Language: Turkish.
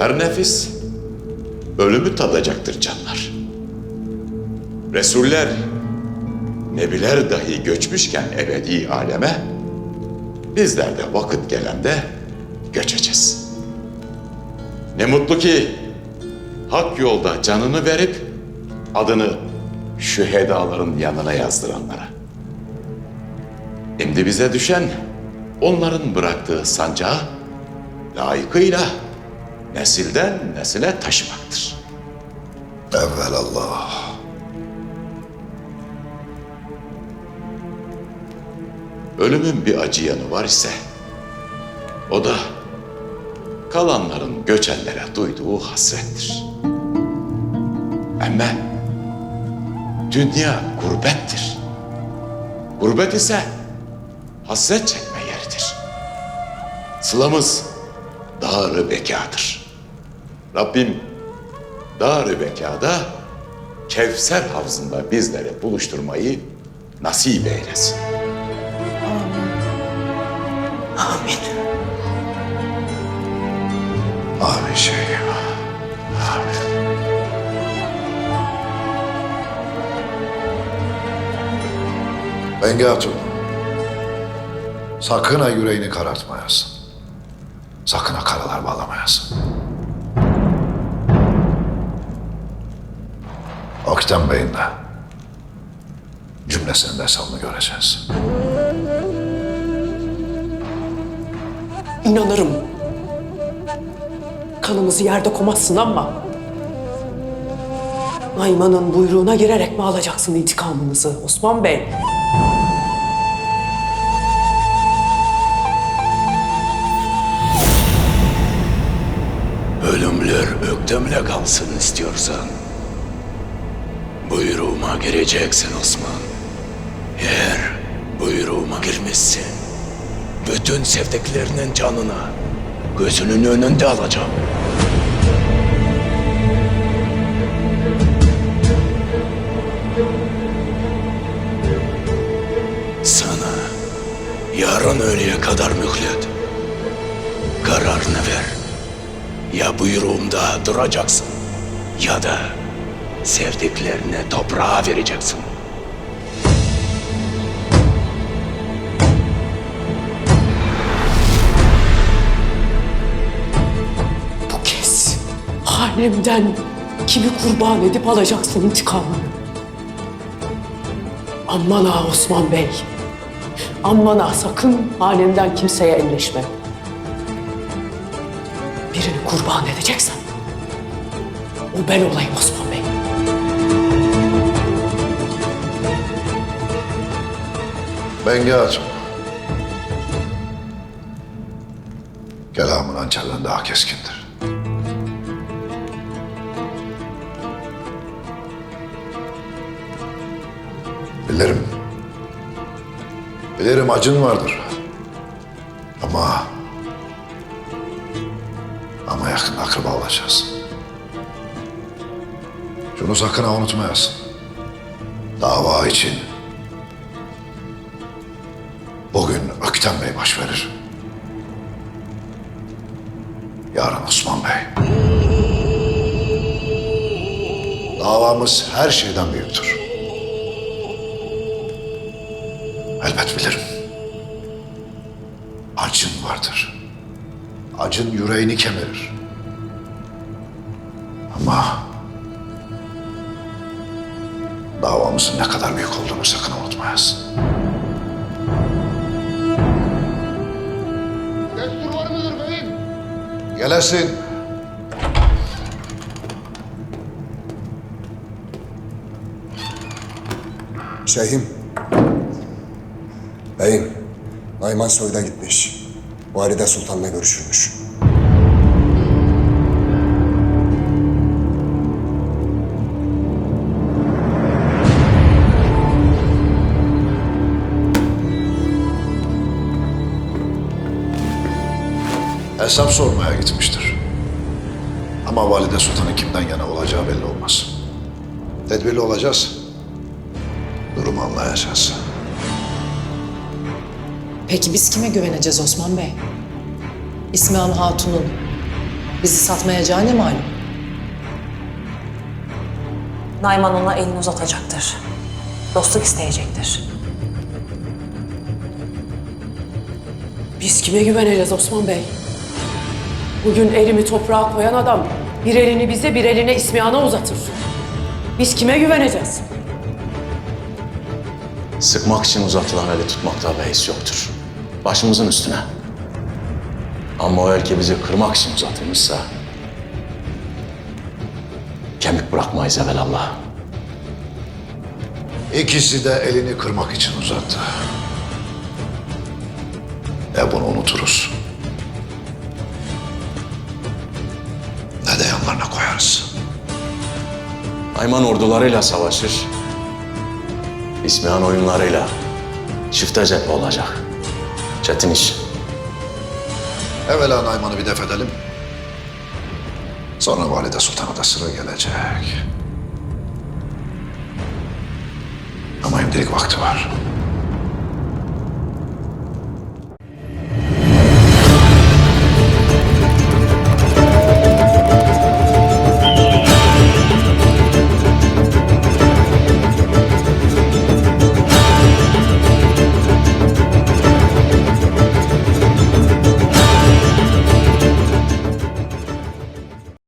Her nefis ölümü tadacaktır canlar. Resuller, nebiler dahi göçmüşken ebedi aleme, bizler de vakit gelende göçeceğiz. Ne mutlu ki hak yolda canını verip adını şühedaların yanına yazdıranlara. Şimdi bize düşen onların bıraktığı sancağı layıkıyla nesilden nesile taşımaktır. Evvelallah. Ölümün bir acı yanı var ise o da kalanların göçenlere duyduğu hasrettir. Ama dünya gurbettir. Gurbet ise hasret çekme yeridir. Sılamız dağrı bekadır. Rabbim dağrı bekada Kevser havzında bizlere buluşturmayı nasip eylesin. Amin. Amin şeyhim. Amin. Bengi Hatun. Sakın ha yüreğini karartmayasın. Sakın ha karalar bağlamayasın. Aktem Bey'in de cümlesinin de hesabını göreceğiz. İnanırım. Kanımızı yerde komazsın ama... Nayman'ın buyruğuna girerek mi alacaksın intikamınızı Osman Bey? Ölümler öktemle kalsın istiyorsan. Buyruğuma gireceksin Osman. Eğer buyruğuma girmişsin, bütün sevdiklerinin canına gözünün önünde alacağım. Sana yarın öğleye kadar mühlet. Kararını ver. Ya buyruğumda duracaksın ya da sevdiklerine toprağa vereceksin. Bu kez hanemden kimi kurban edip alacaksın intikamını. Aman ha Osman Bey. Aman ha sakın hanemden kimseye elleşme. Birini kurban edeceksen o ben olayım Osman Bey. Bengi Hatun. Kelamın hançerden daha keskindir. Bilirim. Bilirim acın vardır. Ama... Ama yakın akraba olacağız. Şunu sakın unutmayasın. Dava için Bugün Öktem Bey baş verir. Yarın Osman Bey. Davamız her şeyden büyüktür. Elbet bilirim. Acın vardır. Acın yüreğini kemirir. Ama davamızın ne kadar büyük olduğunu sakın unutmayasın. Gelesin. Şeyhim. Beyim, Nayman Soy'da gitmiş. Valide Sultan'la görüşürmüş. Hesap sormaya gitmiştir. Ama Valide Sultan'ın kimden yana olacağı belli olmaz. Tedbirli olacağız. Durumu anlayacağız. Peki biz kime güveneceğiz Osman Bey? İsmihan Hatun'un Bizi satmayacağı ne malum? Nayman ona elini uzatacaktır. Dostluk isteyecektir. Biz kime güveneceğiz Osman Bey? Bugün elimi toprağa koyan adam bir elini bize bir eline İsmihan'a uzatır. Biz kime güveneceğiz? Sıkmak için uzatılan eli tutmakta beis yoktur. Başımızın üstüne. Ama o el ki bizi kırmak için uzatılmışsa... ...kemik bırakmayız evelallah. İkisi de elini kırmak için uzattı. Ne bunu unuturuz. Ayman ordularıyla savaşır. İsmihan oyunlarıyla çifte cephe olacak. Çetin iş. Evvela Nayman'ı bir def edelim. Sonra Valide Sultan'a da sıra gelecek. Ama şimdilik vakti var.